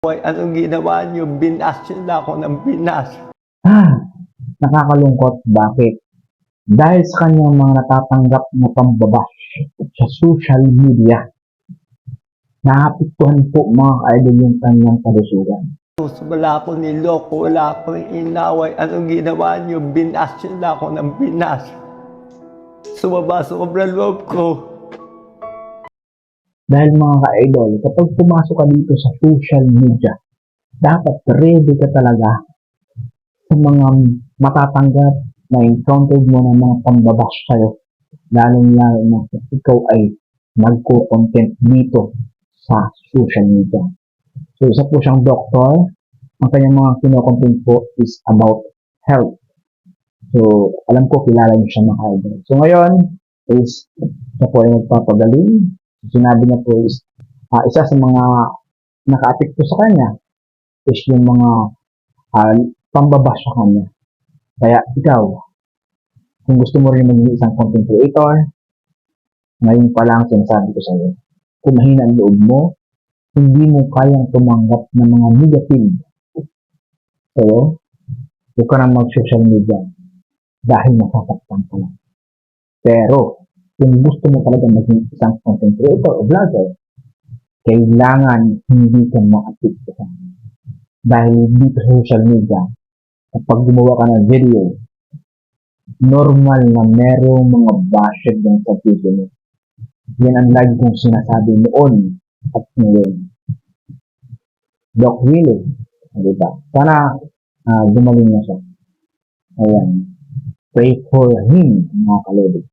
Hoy, anong ginawa niyo? Binas niyo na ako ng binas. Ah, nakakalungkot. Bakit? Dahil sa kanyang mga natatanggap na pambabash sa social media, naapektuhan po mga ka-idol yung kanyang kalusugan. Wala akong niloko, wala akong inaway. Anong ginawa niyo? Binas niyo na ako ng binas. Sumaba sobrang loob ko. Dahil mga ka-idol, kapag pumasok ka dito sa social media, dapat ready ka talaga sa mga matatanggap na encountered mo ng mga pambabash sa'yo. Lalong lalo na ikaw ay nagko-content dito sa social media. So, isa po siyang doktor. Ang kanyang mga kinokontent po is about health. So, alam ko, kilala niyo siya mga idol. So, ngayon is, siya po ay magpapagaling sinabi niya po is, ah, isa sa mga naka-apekto sa kanya is yung mga uh, pambabas sa kanya. Kaya ikaw, kung gusto mo rin maging isang content creator, ngayon pa lang sinasabi ko sa iyo, kung mahina ang loob mo, hindi mo kayang tumanggap ng mga negative sa'yo, huwag ka nang mag-social media dahil nasasaktan ka lang. Pero, kung gusto mo talaga maging isang content creator o vlogger, kailangan hindi ka ma-apektuhan. Dahil dito sa social media, kapag gumawa ka ng video, normal na merong mga bashed din sa video mo. Yan ang lagi kong sinasabi noon at ngayon. Doc Willie, di ba? Sana ah, gumaling na siya. Ayan. Pray for him, mga kalobit.